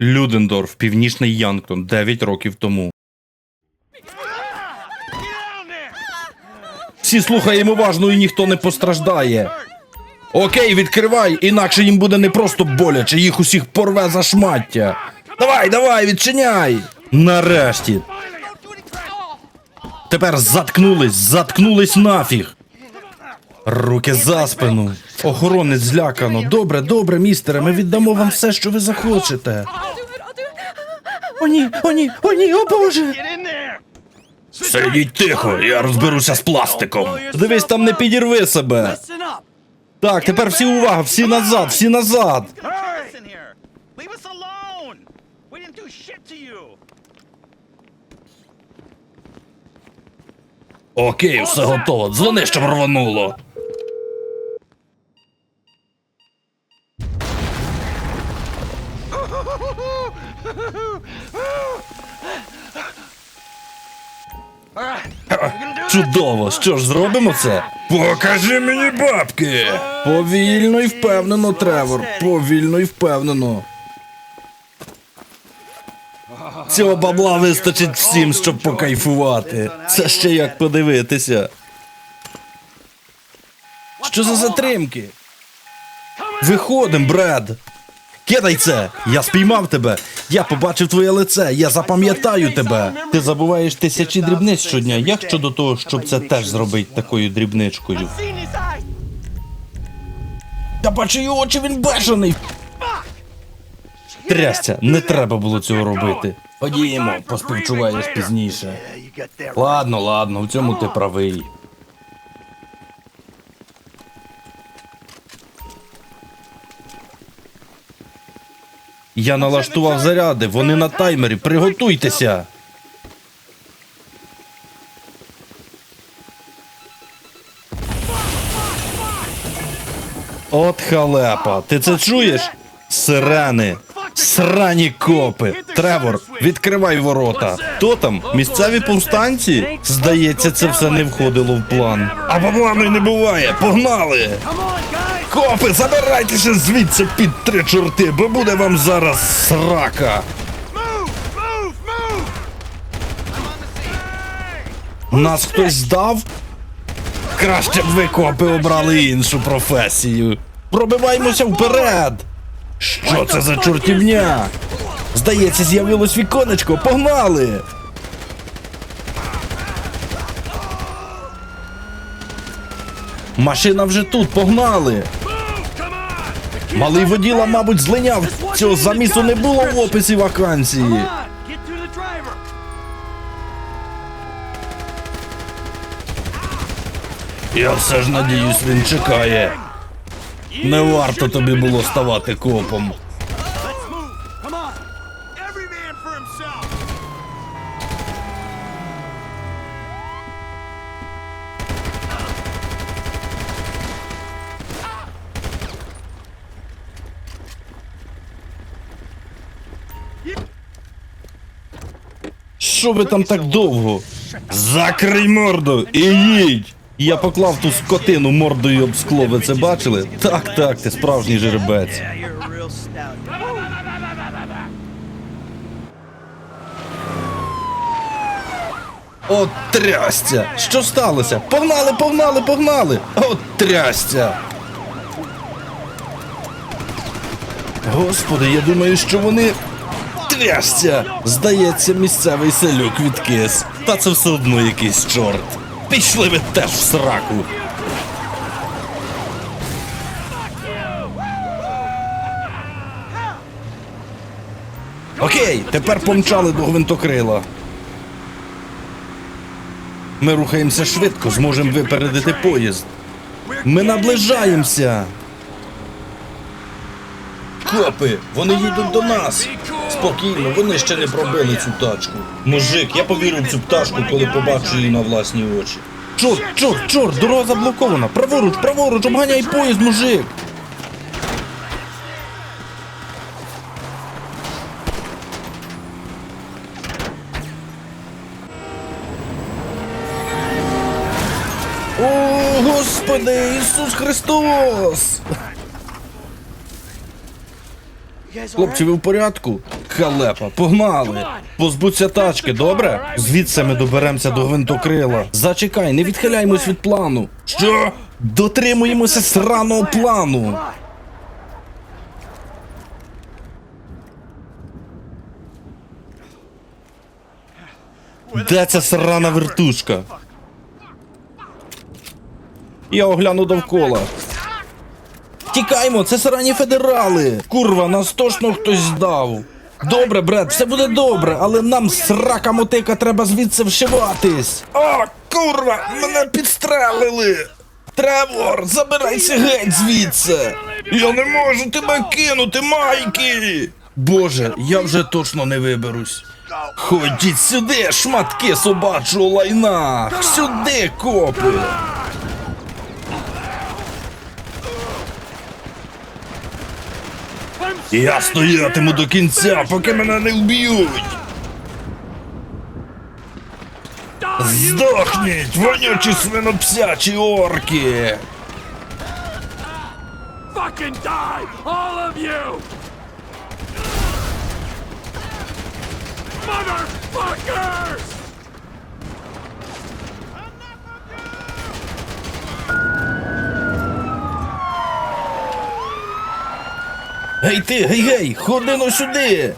Людендорф, Північний Янктон, 9 років тому. Всі слухаємо уважно і ніхто не постраждає. Окей, відкривай, інакше їм буде не просто боляче, їх усіх порве за шмаття. Давай, давай, відчиняй! Нарешті. Тепер заткнулись, заткнулись нафіг. Руки за спину. Охоронець злякано. Добре, добре, містере, ми віддамо вам все, що ви захочете. О ні, о ні, о ні, о боже! Сидіть тихо, я розберуся з пластиком. Дивись, там не підірви себе. Так, тепер всі увага, всі назад, всі назад. Окей, все готово. Дзвони, щоб рвануло. Чудово, що ж зробимо це? Покажи мені бабки. Повільно і впевнено, Тревор. Повільно і впевнено. Цього бабла вистачить всім, щоб покайфувати. Це ще як подивитися. Що за затримки? Виходим, Бред. Кидай це! Я спіймав тебе. Я побачив твоє лице. Я запам'ятаю тебе. Ти забуваєш тисячі дрібниць щодня. Як щодо того, щоб це теж зробити такою дрібничкою? Та бачу його очі, він бешений. Трясця, не треба було цього робити. Ходімо, поспівчуваєш пізніше. Ладно, ладно, в цьому ти правий. Я налаштував заряди, вони на таймері, приготуйтеся. От халепа, ти це чуєш? Сирени, срані копи. Тревор, відкривай ворота. Хто там? Місцеві повстанці? Здається, це все не входило в план. А баблану й не буває. Погнали! Копи, забирайтеся звідси під три чорти, бо буде вам зараз срака. Нас хтось здав? Краще б ви копи обрали іншу професію. Пробиваємося вперед. Що це за чортівня? Здається, з'явилось віконечко. Погнали! Машина вже тут, погнали! Малий воділа, мабуть, злиняв. Цього замісу не було в описі вакансії. Я все ж надіюсь, він чекає. Не варто тобі було ставати копом. Що ви там так довго? Закрий морду і їдь! Я поклав ту скотину мордою об скло, ви це бачили? Так, так, ти справжній жеребець. От трястя! Що сталося? Погнали, погнали, погнали! От трястя! Господи, я думаю, що вони. Трястя! Здається, місцевий селюк відкис. Та це все одно якийсь чорт. Пішли ви теж в сраку. Окей, тепер помчали до гвинтокрила. Ми рухаємося швидко, зможемо випередити поїзд. Ми наближаємося. Копи, вони їдуть до нас. Спокійно, вони ще не пробили цю тачку. Мужик, я повірив в цю пташку, коли побачу її на власні очі. Чорт, чорт, чорт, дорога заблокована. Праворуч, праворуч, обганяй поїзд, мужик. О, Господи, Ісус Христос! Хлопці, ви в порядку? Халепа, погнали! Позбудься тачки, добре? Звідси ми доберемося до гвинтокрила. Зачекай, не відхиляймось від плану. Що? Дотримуємося сраного плану. Де ця срана вертушка? Я огляну довкола. Тікаймо, це срані федерали. Курва, нас точно хтось здав. Добре, брат, все буде добре, але нам срака мотика треба звідси вшиватись. О, курва, мене підстрелили. Тревор, забирайся геть звідси. Я не можу тебе кинути, Майкі. Боже, я вже точно не виберусь. Ходіть сюди, шматки собачого лайна! Сюди, копи! Я стоятиму до кінця, поки мене не вб'ють! Здохніть, вонючі свинопсячі орки! Fucking die! All of you! Motherfuckers! Гей ти, гей гей, ходи ну сюди!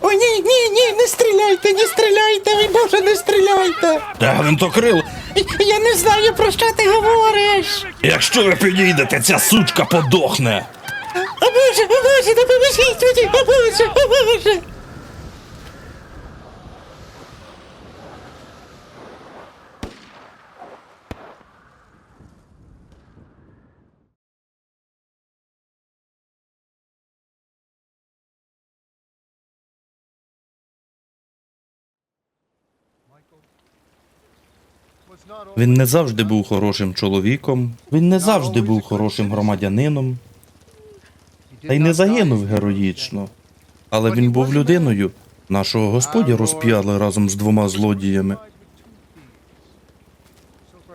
О, ні, ні, ні, не стріляйте, не стріляйте, ви боже, не стріляйте. Та гвинтокрил, Я не знаю, про що ти говориш. якщо ви підійдете, ця сучка подохне! О боже, о боже, допоможіть мені, о боже, о боже. Він не завжди був хорошим чоловіком, він не завжди був хорошим громадянином, та й не загинув героїчно. Але він був людиною. Нашого господя розп'яли разом з двома злодіями.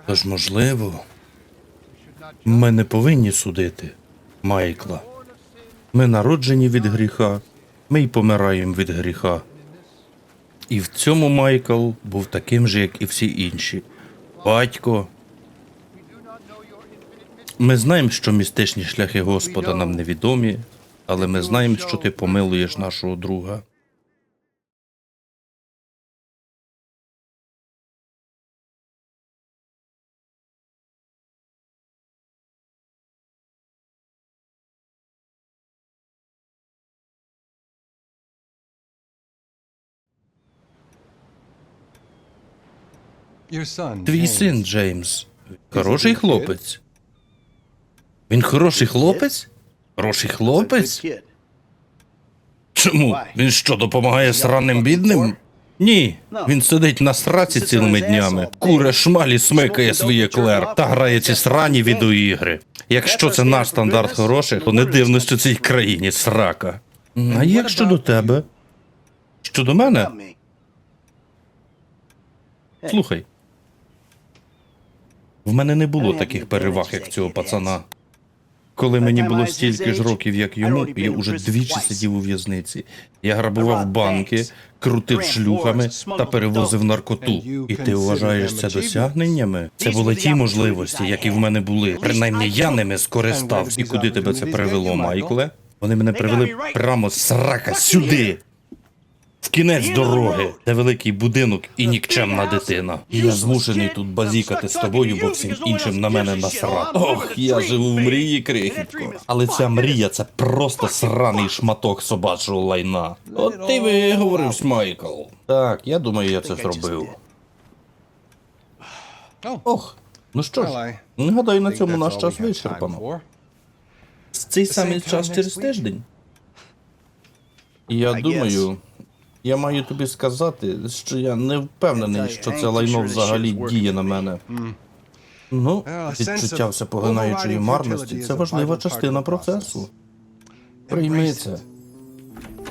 Тож, можливо, ми не повинні судити Майкла. Ми народжені від гріха, ми й помираємо від гріха. І в цьому Майкл був таким же, як і всі інші. Батько. Ми знаємо, що містичні шляхи Господа нам невідомі, але ми знаємо, що ти помилуєш нашого друга. Твій син Джеймс. Хороший хлопець. Він хороший хлопець? Хороший хлопець? Чому? Він що, допомагає сраним бідним? Ні, він сидить на сраці цілими днями, куре шмалі смикає свої клер та грає ці срані відеоігри. Якщо це наш стандарт хороших, то не дивно, що цій країні срака. А як щодо тебе? Щодо мене? Слухай. В мене не було таких переваг, як цього пацана. Коли мені було стільки ж років, як йому, я уже двічі сидів у в'язниці. Я грабував банки, крутив шлюхами та перевозив наркоту. І ти вважаєш це досягненнями? Це були ті можливості, які в мене були. Принаймні я ними скористався. І куди тебе це привело, Майкле? Вони мене привели прямо срака сюди. В кінець дороги, де великий будинок і нікчемна дитина. І я змушений тут базікати з тобою, бо всім іншим на мене насрати. Ох, я живу в мрії, крихітко. Але ця мрія це просто сраний шматок собачого лайна. От ти виговорився, Майкл. Так, я думаю, я це зробив. Ох, ну що ж, гадаю, на цьому наш час вичерпано. Цей самий час через тиждень. Я думаю, я маю тобі сказати, що я не впевнений, що це лайно взагалі діє на мене. Ну, відчуття всепоглинаючої марності це важлива частина процесу. Прийми це.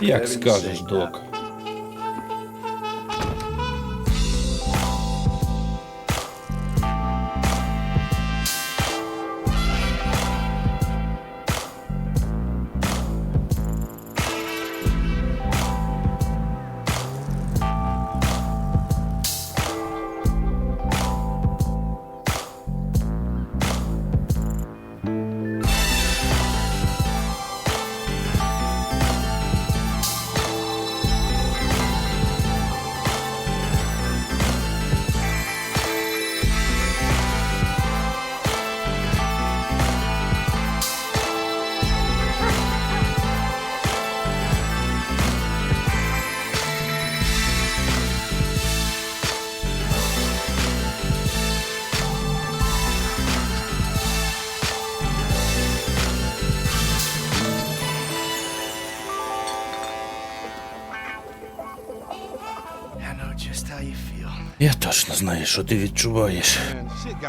Як скажеш, док. Я точно знаю, що ти відчуваєш.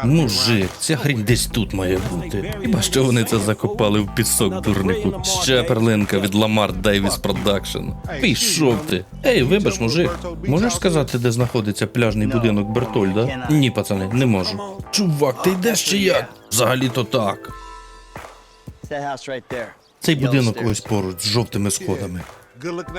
Мужик, ця хрінь десь тут має бути. Хіба що вони це закопали в пісок дурнику? Ще перлинка від Ламар Дейвіс Продакшн. Пішов ти. Ей, вибач, мужик. Можеш сказати, де знаходиться пляжний будинок Бертольда? Ні, пацани, не можу. Чувак, ти йдеш чи як? Взагалі-то так. Цей будинок ось поруч з жовтими сходами.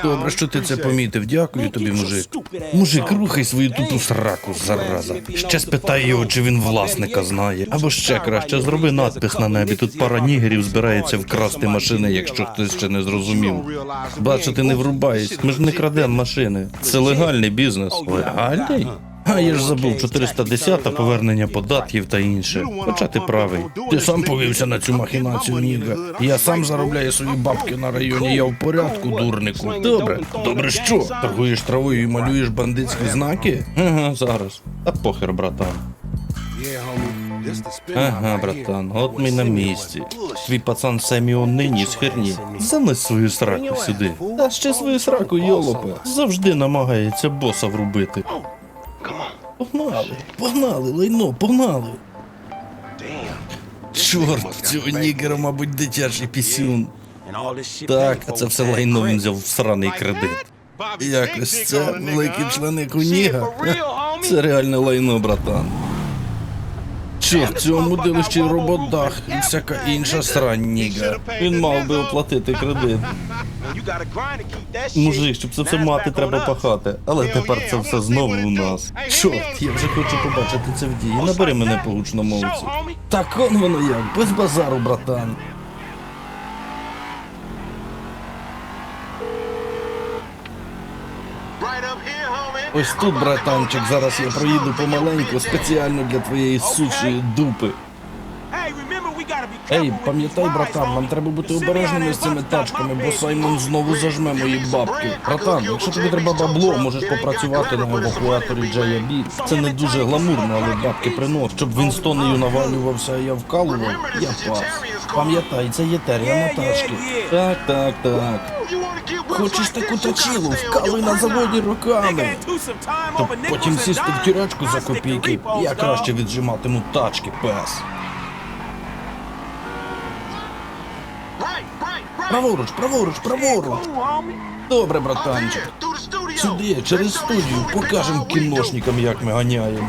Добре, що ти це помітив. Дякую тобі, мужик. Мужик, рухай свою тупу сраку, зараза. Ще спитай його, чи він власника знає. Або ще краще, зроби надпис на небі. Тут пара нігерів збирається вкрасти машини, якщо хтось ще не зрозумів. Бачу, ти не врубаєш. Ми ж не крадемо машини. Це легальний бізнес. Легальний? А я ж забув 410 повернення податків та інше. Хоча ти правий. Ти сам повівся на цю махінацію, Ніга. Я сам заробляю свої бабки на районі. Я в порядку, дурнику. Добре, добре, що? Торгуєш травою і малюєш бандитські знаки? Ага, зараз. Та похер, братан. Ага, братан, от ми на місці. Твій пацан Семіон нині з херні. Занес свою сраку сюди. Та ще свою сраку, йолопе. Завжди намагається боса врубити. Погнали, погнали, лайно, погнали. Чорт, цього нігера, мабуть, дитячий пісюн. Так, а це все лайно він взяв в сраний кредит. Якось це великий член у Ніга. Це реальне лайно, братан. Чорт, цього мудили ще й рободах і всяка інша срань Ніга. Він мав би оплатити кредит. Мужик, щоб це все мати, треба пахати. Але тепер це все знову у нас. Чорт, я вже хочу побачити це в дії. Набери мене по гучномовці. Так он воно як, без базару, братан. Ось тут, братанчик, зараз я проїду помаленьку спеціально для твоєї сучої дупи. Ей, пам'ятай, братан, нам треба бути обережними з цими тачками, бо Саймон знову зажме мої бабки. Братан, якщо тобі треба бабло, можеш попрацювати на евакуаторі JB. Це не дуже гламурно, але бабки принос. Щоб він з тонею навалювався, а я вкалував, я пас. Пам'ятай, це є тер'я на тачки. Так, так, так. Хочеш таку точилу, вкалуй на заводі руками. Щоб потім сісти в тюрячку за копійки. Я краще віджиматиму тачки, пес. Праворуч, праворуч, праворуч. Добре, братанчик. Сюди, через студію, покажемо кіношникам, як ми ганяємо.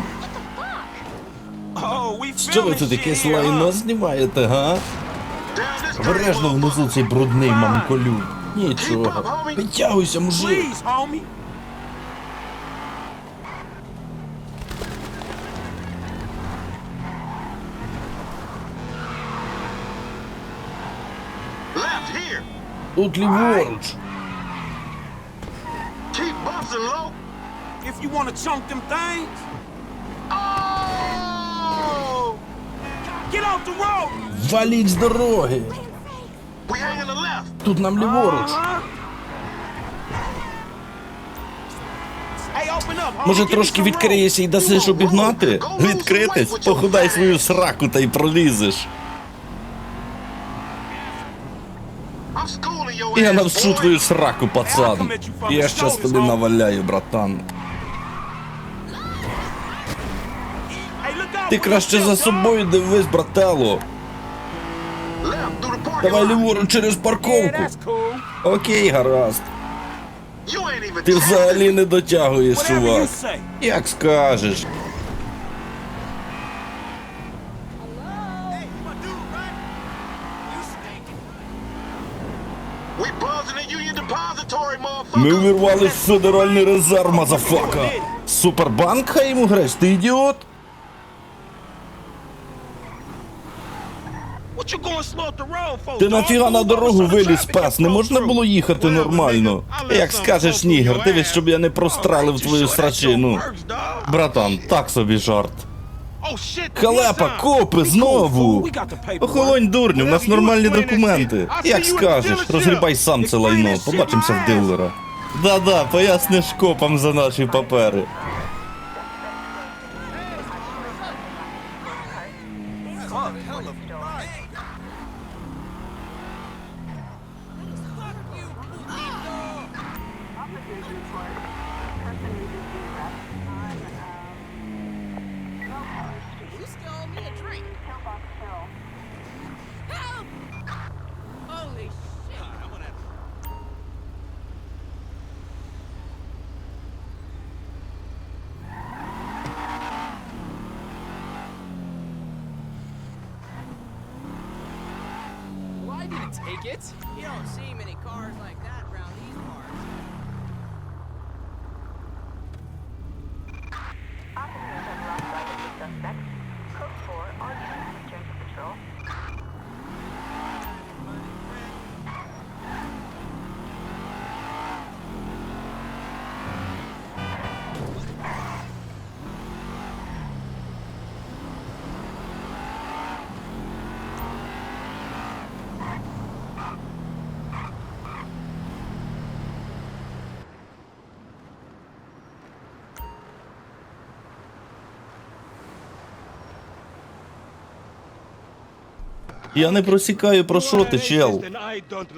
Що ви тут якесь лайно знімаєте, га? Обережно внизу цей брудний мамколюк. Нічого. Підтягуйся, мужик. Тут ліворуч. If you want to chunk them things, get off the road. Валіть з дороги. Тут нам ліворуч. Uh-huh. Hey, open up. Може трошки відкриєшся і дасиш обігнати? Відкритись, похудай свою сраку та й пролізеш. Я навчу твою сраку, пацан. Я щас тобі наваляю, братан. Ти краще за собою дивись, брателло. Давай ліворуч через парковку. Окей, гаразд. Ти взагалі не дотягуєш, чувак. Як скажеш. Ми увірвались в федеральний резерв, мазафака. Супербанк хай йому грець, ти ідіот? Ти нафіга на дорогу виліз, пес, не можна було їхати нормально. Як скажеш, нігер, дивись, щоб я не прострелив твою срачину. Братан, так собі жарт. Oh, Халепа, копи, знову. Охолонь, дурню, у нас нормальні документи. Як скажеш, розгрібай сам це лайно. Побачимося в дилера. Да-да, поясниш копам за наші папери. Take it. You don't see many cars like Я не просікаю, про що ти, чел.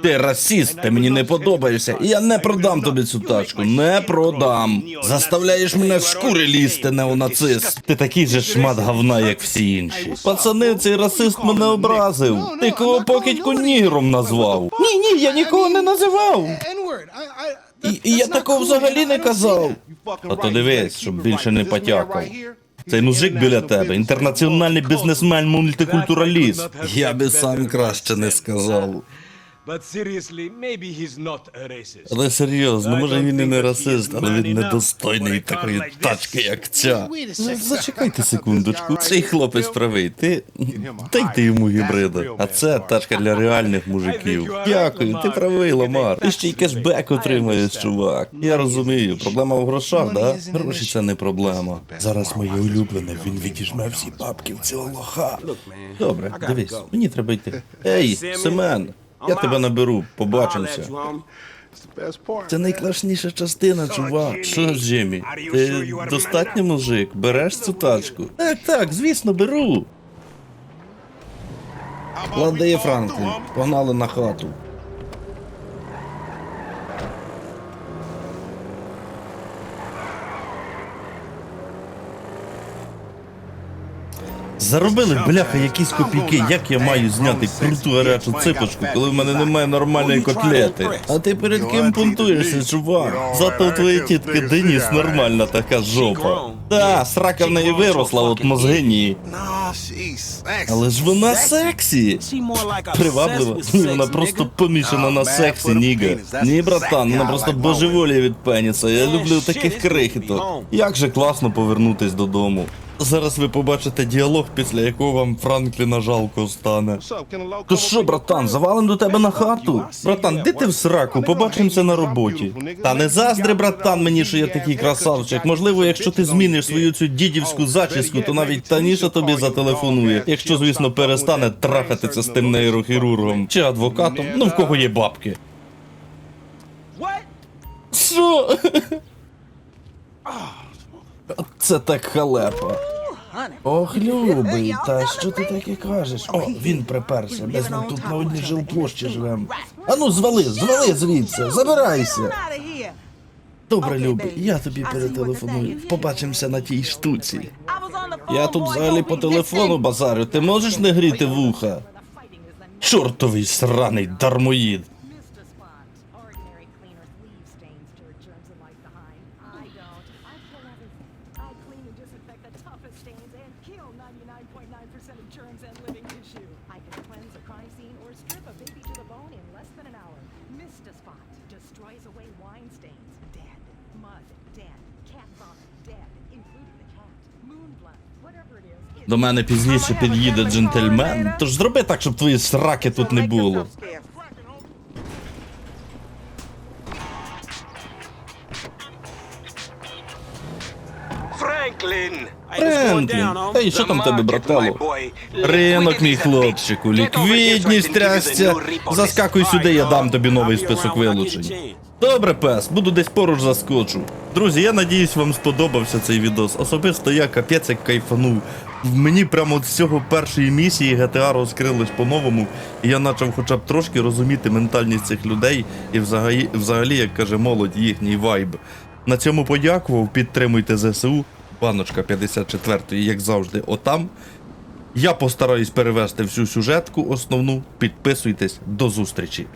Ти расіст, ти мені не подобаєшся, і я не продам тобі цю тачку. Не продам. Заставляєш мене з шкури лізти, неонацист. Ти такий же шмат говна, як всі інші. Пацани, цей расист мене образив. Ти кого покидьку нігром назвав. Ні, ні, я нікого не називав. І, і я такого взагалі не казав. А то дивись, щоб більше не потякав. Цей мужик біля тебе, інтернаціональний бізнесмен, мультикультураліст. Я би сам краще не сказав. But seriously, maybe he's not a racist. Але серйозно, може він і не расист, але він недостойний такої тачки, як ця. Ну, Зачекайте секундочку. Цей хлопець правий. Ти дайте йому гібрида. А це тачка для реальних мужиків. Дякую, ти правий, Ламар. Ти ще й кешбек отримаєш, чувак. Я розумію, проблема в грошах, да? Гроші це не проблема. Зараз моє улюблене, він відіжме всі бабки в цього лоха. Добре, дивись, мені треба йти. Ей, Семен, я тебе наберу, побачимося. Це найкласніша частина, чувак. Що Джиммі? Ти достатньо мужик? Береш цю тачку? Так, так, звісно, беру. Ладає Франклін. Погнали на хату. Заробили бляха якісь копійки, як я маю зняти круту гарячу ципочку, коли в мене немає нормальної котлети. А ти перед ким пунтуєшся, чувак? Зато у твоєї тітки Деніс нормальна така жопа. Та, срака в неї виросла, от мозги ні. Але ж вона сексі. Приваблива. Вона просто помішана на сексі, ніга. Ні, братан, вона просто божеволіє від пеніса. Я люблю таких крихіток. Як же класно повернутись додому. Зараз ви побачите діалог, після якого вам Франкліна жалко стане. То що, братан, завалим до тебе на хату? Братан, де ти в сраку? Побачимося на роботі. Та не заздри, братан, мені, що я такий красавчик. Можливо, якщо ти зміниш свою цю дідівську зачіску, то навіть Таніша тобі зателефонує. Якщо, звісно, перестане трахатися з тим нейрохірургом чи адвокатом, ну в кого є бабки. Що? Це так халепа. Ох, любий, та що ти таке кажеш? О, він приперся, ми з ним тут на одній жилплощі живем. Ану, звали, звали звідси, забирайся. Добре, любий, я тобі перетелефоную. Побачимося на тій штуці. Я тут взагалі по телефону базарю, ти можеш не гріти вуха? Чортовий сраний дармоїд. До мене пізніше під'їде джентльмен, тож зроби так, щоб твої сраки тут не було. Franklin! Френклін, ей, що там тебе, брателло? Ринок, мій хлопчику, ліквідність трясця. Заскакуй сюди, я дам тобі новий список вилучень. Добре, пес, буду десь поруч заскочу. Друзі, я надіюсь, вам сподобався цей відос. Особисто я капець як кайфанув. Мені прямо з цього першої місії GTA розкрились по-новому, і я почав хоча б трошки розуміти ментальність цих людей і взагалі, взагалі як каже молодь, їхній вайб. На цьому подякував, підтримуйте ЗСУ. Баночка 54-ї, як завжди, отам. Я постараюсь перевести всю сюжетку основну. Підписуйтесь, до зустрічі.